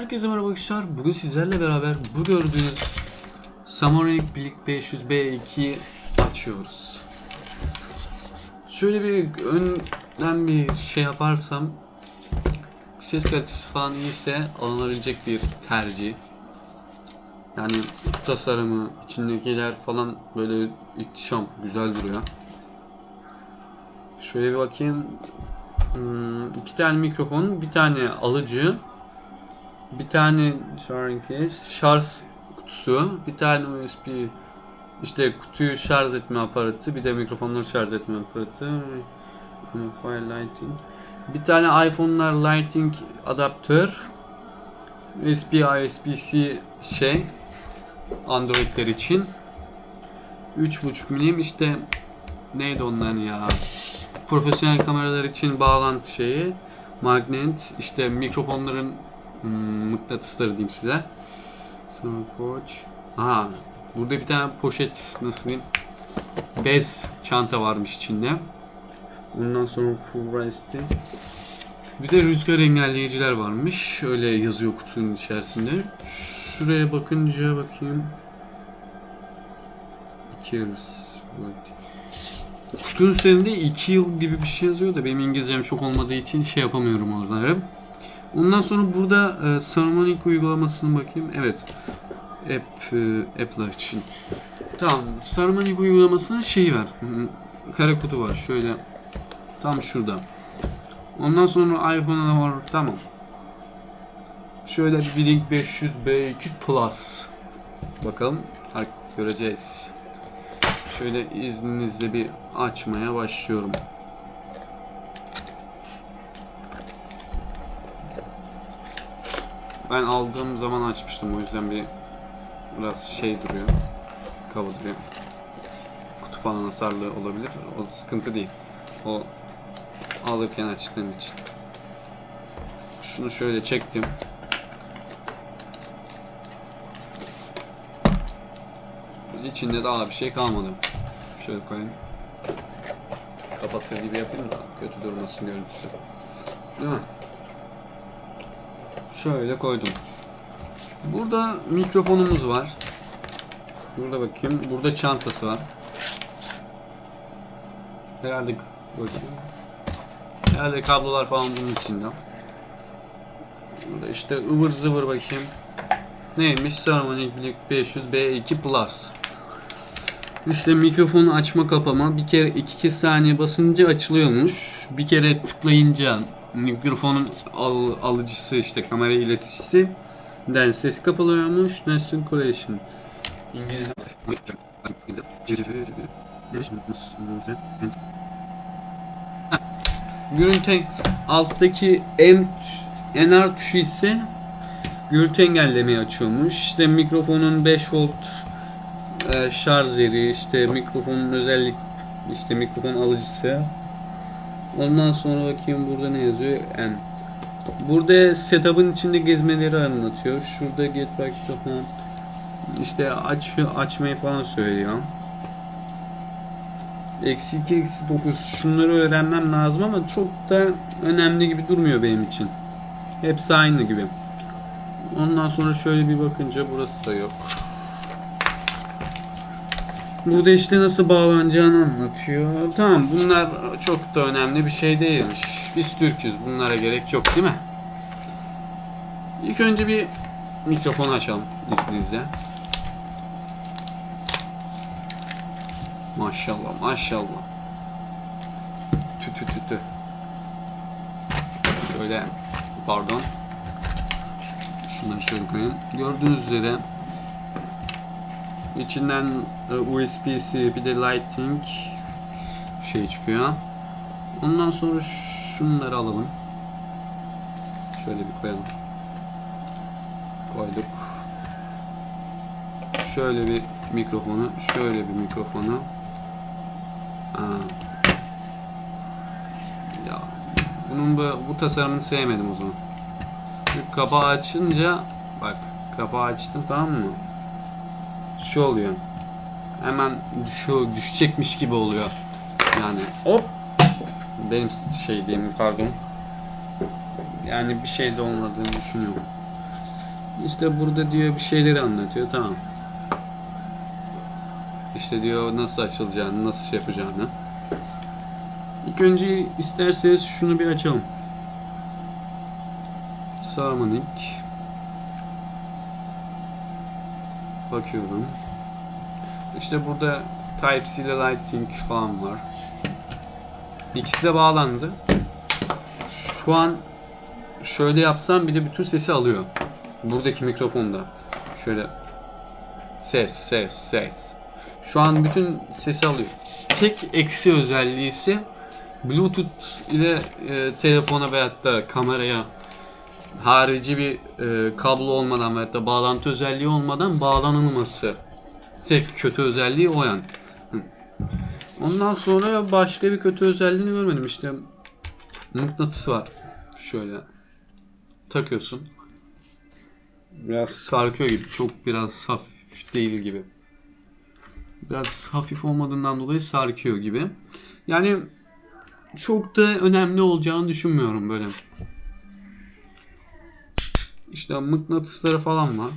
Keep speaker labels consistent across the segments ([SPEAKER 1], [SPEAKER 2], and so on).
[SPEAKER 1] Herkese merhaba arkadaşlar. Bugün sizlerle beraber bu gördüğünüz Samurai Blick 500B2'yi açıyoruz. Şöyle bir önden bir şey yaparsam ses kalitesi falan iyiyse alınabilecek bir tercih. Yani tasarımı, içindekiler falan böyle ihtişam, güzel duruyor. Şöyle bir bakayım. Hmm, iki tane mikrofon, bir tane alıcı, bir tane şarj case, şarj kutusu, bir tane USB işte kutuyu şarj etme aparatı, bir de mikrofonları şarj etme aparatı. Fire lighting. Bir tane iPhone'lar lighting adaptör. USB USB-C şey Android'ler için. 3.5 milim işte neydi onların ya? Profesyonel kameralar için bağlantı şeyi. Magnet işte mikrofonların hmm, mıknatısları diyeyim size. Sonra pouch. Aha burada bir tane poşet nasıl diyeyim? Bez çanta varmış içinde. Ondan sonra full resti. Bir de rüzgar engelleyiciler varmış. Öyle yazıyor kutunun içerisinde. Şuraya bakınca bakayım. İki yarıs. Kutunun üzerinde 2 yıl gibi bir şey yazıyor da benim İngilizcem çok olmadığı için şey yapamıyorum onları. Ondan sonra burada e, Harmonic uygulamasını bakayım. Evet. App, e, Apple için. Tamam. Harmonic uygulamasının şeyi var. Hı, Kare kutu var. Şöyle tam şurada. Ondan sonra iPhone'a var. Tamam. Şöyle bir Link 500B2 Plus. Bakalım. Göreceğiz. Şöyle izninizle bir açmaya başlıyorum. Ben aldığım zaman açmıştım o yüzden bir biraz şey duruyor. Kaba duruyor. Kutu falan hasarlı olabilir. O sıkıntı değil. O alırken açtığım için. Şunu şöyle çektim. İçinde daha bir şey kalmadı. Şöyle koyayım. Kapatır gibi yapayım da kötü durmasın görüntüsü. Değil mi? Şöyle koydum. Burada mikrofonumuz var. Burada bakayım. Burada çantası var. Herhalde bakayım. Herhalde kablolar falan bunun içinde. Burada işte ıvır zıvır bakayım. Neymiş? Harmonic Blick 500 B2 Plus. İşte mikrofonu açma kapama bir kere iki saniye basınca açılıyormuş. Bir kere tıklayınca mikrofonun al, alıcısı işte kamera ileticisi den ses kapalıyormuş. Nessun Collection. İngilizce. Heh. Görüntü alttaki M NR tuşu ise gürültü engellemeyi açıyormuş. İşte mikrofonun 5 volt e, şarj yeri, işte mikrofonun özellik, işte mikrofon alıcısı. Ondan sonra bakayım burada ne yazıyor? N. Burada setup'ın içinde gezmeleri anlatıyor. Şurada get back to home. İşte aç açmayı falan söylüyor. Eksi 2, eksi 9. Şunları öğrenmem lazım ama çok da önemli gibi durmuyor benim için. Hepsi aynı gibi. Ondan sonra şöyle bir bakınca burası da yok. Burada işte nasıl bağlanacağını anlatıyor. Tamam bunlar çok da önemli bir şey değilmiş. Biz Türk'üz. Bunlara gerek yok değil mi? İlk önce bir mikrofon açalım izninizle. Maşallah maşallah. Tü tü tü tü. Şöyle pardon. Şunları şöyle koyayım. Gördüğünüz üzere İçinden e, USB-C bir de Lighting şey çıkıyor. Ondan sonra şunları alalım. Şöyle bir koyalım. Koyduk. Şöyle bir mikrofonu, şöyle bir mikrofonu. Aa. Ya bunun bu, bu tasarımını sevmedim o zaman. Kapağı açınca bak kapağı açtım tamam mı? Şu oluyor. Hemen düşüyor, düşecekmiş gibi oluyor. Yani hop benim şey diyeyim pardon. Yani bir şey de olmadığını düşünüyorum. İşte burada diyor bir şeyleri anlatıyor. Tamam. İşte diyor nasıl açılacağını, nasıl şey yapacağını. İlk önce isterseniz şunu bir açalım. Sarmanik. Bakıyorum. İşte burada Type-C ile Lightning falan var. İkisi de bağlandı. Şu an şöyle yapsam bile bütün sesi alıyor. Buradaki mikrofonda. Şöyle ses, ses, ses. Şu an bütün sesi alıyor. Tek eksi özelliği ise Bluetooth ile e, telefona veyahut da kameraya harici bir e, kablo olmadan veyahut da bağlantı özelliği olmadan bağlanılması. Tek kötü özelliği o yani. Ondan sonra başka bir kötü özelliğini görmedim işte. Mıknatısı var. Şöyle takıyorsun. Biraz sarkıyor gibi. Çok biraz hafif değil gibi. Biraz hafif olmadığından dolayı sarkıyor gibi. Yani çok da önemli olacağını düşünmüyorum böyle. İşte mıknatısları falan var.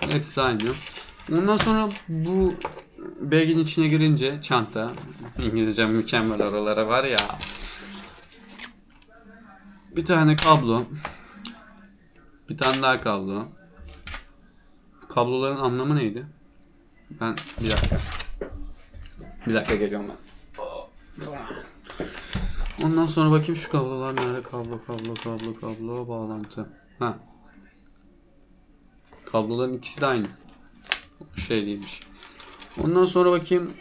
[SPEAKER 1] Hepsi aynı. Ondan sonra bu bagin içine girince çanta. İngilizce mükemmel oralara var ya. Bir tane kablo. Bir tane daha kablo. Kabloların anlamı neydi? Ben bir dakika. Bir dakika geliyorum ben. Ondan sonra bakayım şu kablolar nerede? Kablo, kablo, kablo, kablo, bağlantı. Ha. Kabloların ikisi de aynı. Şey değilmiş. Ondan sonra bakayım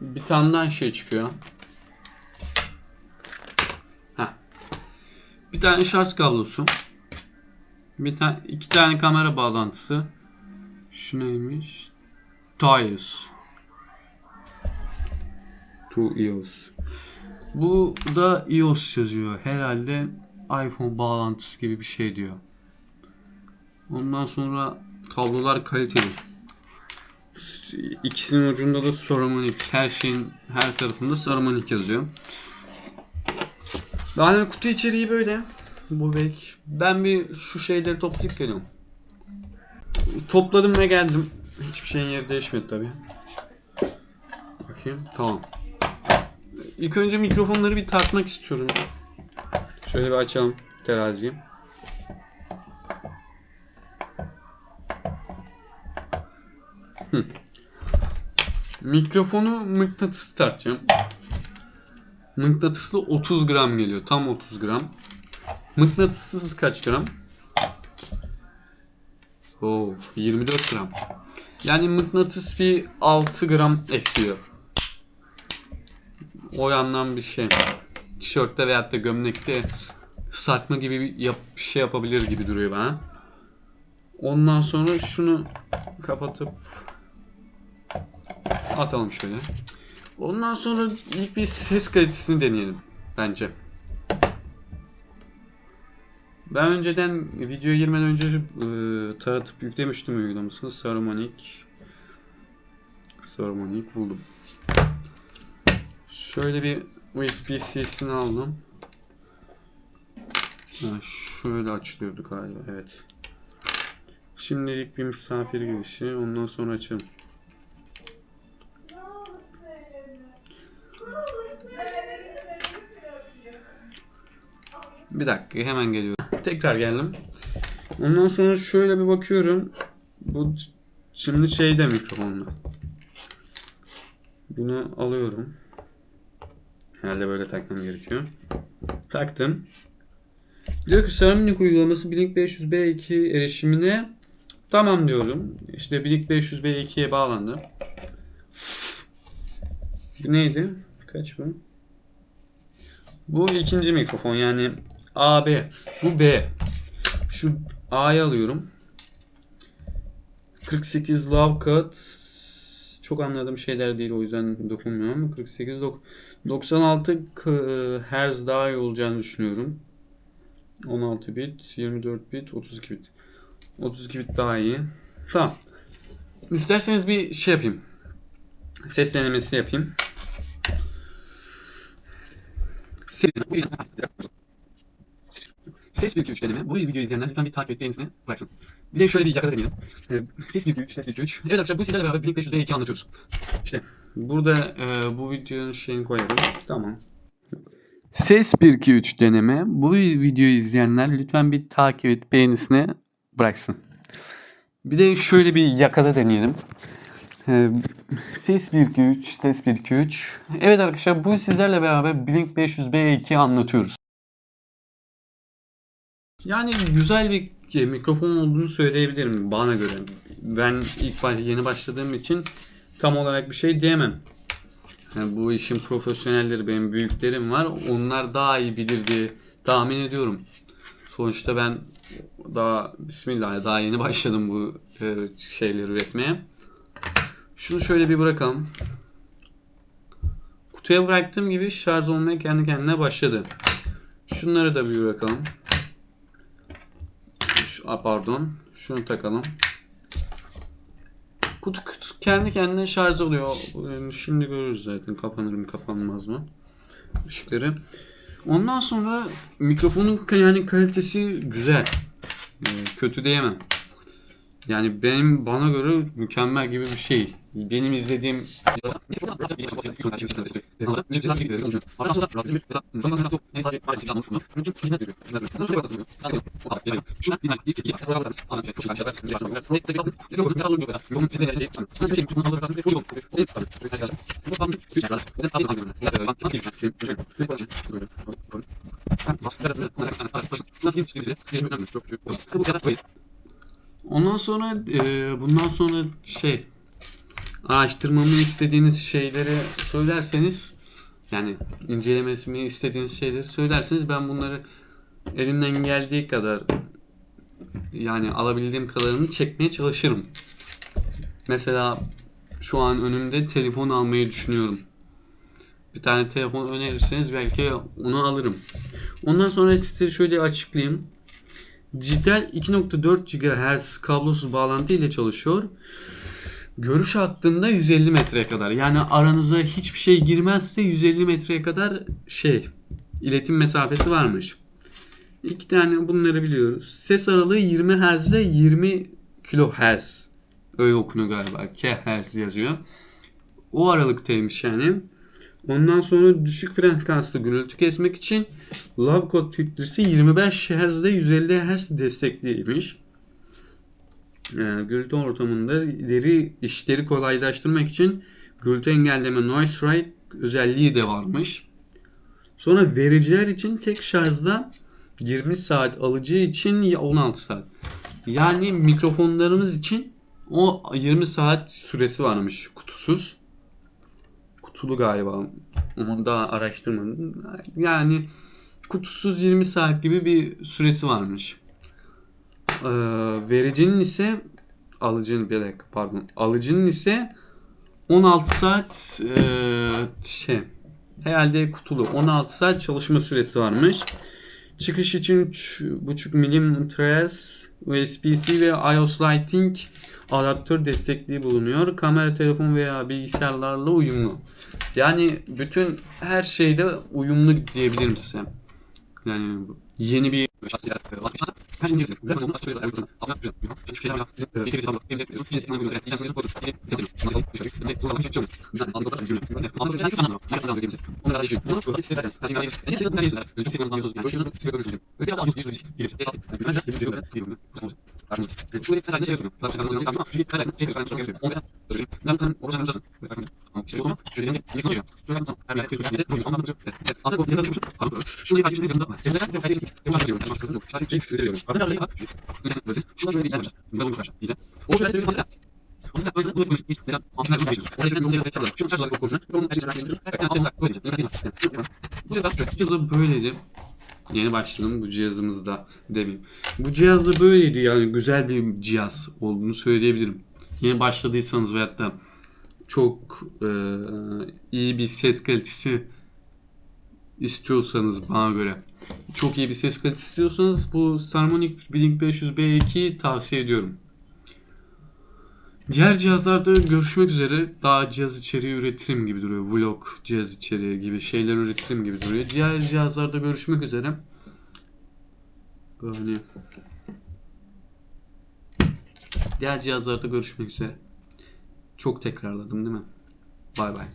[SPEAKER 1] bir tane daha şey çıkıyor. Ha. Bir tane şarj kablosu. Bir tane iki tane kamera bağlantısı. Şu neymiş? Tires. To iOS. Bu da iOS yazıyor. Herhalde iPhone bağlantısı gibi bir şey diyor. Ondan sonra kablolar kaliteli. İkisinin ucunda da Saramonic. Her şeyin her tarafında Saramonic yazıyor. Yani kutu içeriği böyle. Bu bek. Ben bir şu şeyleri toplayıp geliyorum. Topladım ve geldim. Hiçbir şeyin yeri değişmedi tabi. Bakayım. Tamam. İlk önce mikrofonları bir tartmak istiyorum. Şöyle bir açalım teraziyi. Mikrofonu mıknatıslı tartacağım. Mıknatıslı 30 gram geliyor. Tam 30 gram. Mıknatıssız kaç gram? Oo, 24 gram. Yani mıknatıs bir 6 gram ekliyor. O yandan bir şey. Tişörtte veyahut da gömlekte sarkma gibi bir yap, şey yapabilir gibi duruyor bana. Ondan sonra şunu kapatıp atalım şöyle. Ondan sonra ilk bir ses kalitesini deneyelim bence. Ben önceden videoya girmeden önce e, taratıp yüklemiştim uygulamasını. Saramonic Saramonic buldum. Şöyle bir USB-C'sini aldım. Ha, şöyle açılıyordu galiba. Evet. Şimdilik bir misafir girişi. Ondan sonra açalım. Bir dakika hemen geliyorum. Tekrar geldim. Ondan sonra şöyle bir bakıyorum. Bu şimdi şeyde mikrofonla. Bunu alıyorum. Herhalde böyle takmam gerekiyor. Taktım. Diyor ki Saramonic uygulaması Blink 500B2 erişimine tamam diyorum. İşte Blink 500B2'ye bağlandı. Bu neydi? Kaç bu? Bu ikinci mikrofon yani AB. Bu B. Şu A'yı alıyorum. 48 low cut. Çok anladığım şeyler değil o yüzden dokunmuyorum. 48 dok- 96 k- Hz daha iyi olacağını düşünüyorum. 16 bit, 24 bit, 32 bit. 32 bit daha iyi. Tamam. İsterseniz bir şey yapayım. Ses denemesi yapayım. Ses 1 2 3 deneme. Bu videoyu izleyenler lütfen bir takip et beğenisini bıraksın. Bir de şöyle bir yakada deneyelim. Ee, ses 1 2 3, ses 1 2 3. Evet arkadaşlar bu sizlerle beraber Blink 500'de anlatıyoruz. İşte burada e, bu videonun şeyini koyalım. Tamam. Ses 1 2 3 deneme. Bu videoyu izleyenler lütfen bir takip et beğenisini bıraksın. Bir de şöyle bir yakada deneyelim. Ee, ses 1 2 3, ses 1 2 3. Evet arkadaşlar bu sizlerle beraber Blink 500B2 anlatıyoruz. Yani güzel bir e, mikrofon olduğunu söyleyebilirim bana göre. Ben ilk yeni başladığım için tam olarak bir şey diyemem. Yani bu işin profesyonelleri benim büyüklerim var. Onlar daha iyi bilir diye tahmin ediyorum. Sonuçta ben daha bismillah daha yeni başladım bu e, şeyleri üretmeye. Şunu şöyle bir bırakalım. Kutuya bıraktığım gibi şarj olmaya kendi kendine başladı. Şunları da bir bırakalım. Şu, pardon. Şunu takalım. Kutu kendi kendine şarj oluyor. Yani Şimdi görürüz zaten kapanır mı kapanmaz mı. Işıkları. Ondan sonra mikrofonun yani kalitesi güzel. Ee, kötü diyemem. Yani benim bana göre mükemmel gibi bir şey. Benim izlediğim Ondan sonra e, bundan sonra şey araştırmamı istediğiniz şeyleri söylerseniz yani incelemesini istediğiniz şeyleri söylerseniz ben bunları elimden geldiği kadar yani alabildiğim kadarını çekmeye çalışırım. Mesela şu an önümde telefon almayı düşünüyorum. Bir tane telefon önerirseniz belki onu alırım. Ondan sonra size şöyle açıklayayım. Dijital 2.4 GHz kablosuz bağlantı ile çalışıyor. Görüş hattında 150 metreye kadar. Yani aranıza hiçbir şey girmezse 150 metreye kadar şey iletim mesafesi varmış. İki tane bunları biliyoruz. Ses aralığı 20 Hz ile 20 kHz. Öyle okunuyor galiba. KHz yazıyor. O aralıktaymış yani. Ondan sonra düşük frekanslı gürültü kesmek için Love Code filtresi 25 Hz ile 150 Hz destekliymiş. Ee, gürültü ortamında ileri işleri kolaylaştırmak için gürültü engelleme noise rate özelliği de varmış. Sonra vericiler için tek şarjda 20 saat alıcı için 16 saat. Yani mikrofonlarımız için o 20 saat süresi varmış kutusuz. Kutulu galiba. Onu daha araştırmadım. Yani kutusuz 20 saat gibi bir süresi varmış. Ee, vericinin ise alıcının bir dakika pardon. Alıcının ise 16 saat e, şey herhalde kutulu 16 saat çalışma süresi varmış. Çıkış için 3.5 milim tres USB-C ve iOS Lighting adaptör destekliği bulunuyor. Kamera, telefon veya bilgisayarlarla uyumlu. Yani bütün her şeyde uyumlu diyebilirim size. Yani yeni bir her şeyin gezin. Güzel programını açıklayıp ayarlı kısmına. Alsan şuna. Yuhan. Şu şeyler var. Bizim ekibi için aldık. Evde yapıyoruz. Şimdi ekmeğe bölümde. İnsan sınırı bozuk. Yine yazın. Nasıl? Dışarı. Önce zor basın çekiyor. Müşahane anlıklar görüyor. Anlıklar görüyor. Anlıklar görüyor. Nerede kaldı gemisi? Onlara da yaşıyor. Bunu öğretip ederken. Hadi yani. En yakın nerede yazılar? Çok sinirli anlıyoruz. Böyle şeyler. Sinirli anlıyoruz. Böyle şeyler. Öyle bir adam anlıyoruz. Gerisi. Eşat. Güvence. Geliyor. Geliyor. Kusmuz. Bu cihazda böyleydi. Yeni başladım bu cihazımızda demeyeyim. Bu cihazda böyleydi yani güzel bir cihaz olduğunu söyleyebilirim. Yeni başladıysanız veyahut da çok e, iyi bir ses kalitesi istiyorsanız bana göre çok iyi bir ses kalitesi istiyorsanız bu Harmonic Blink 500B2'yi tavsiye ediyorum. Diğer cihazlarda görüşmek üzere daha cihaz içeriği üretirim gibi duruyor. Vlog cihaz içeriği gibi şeyler üretirim gibi duruyor. Diğer cihazlarda görüşmek üzere. Yani diğer cihazlarda görüşmek üzere. Çok tekrarladım değil mi? Bay bay.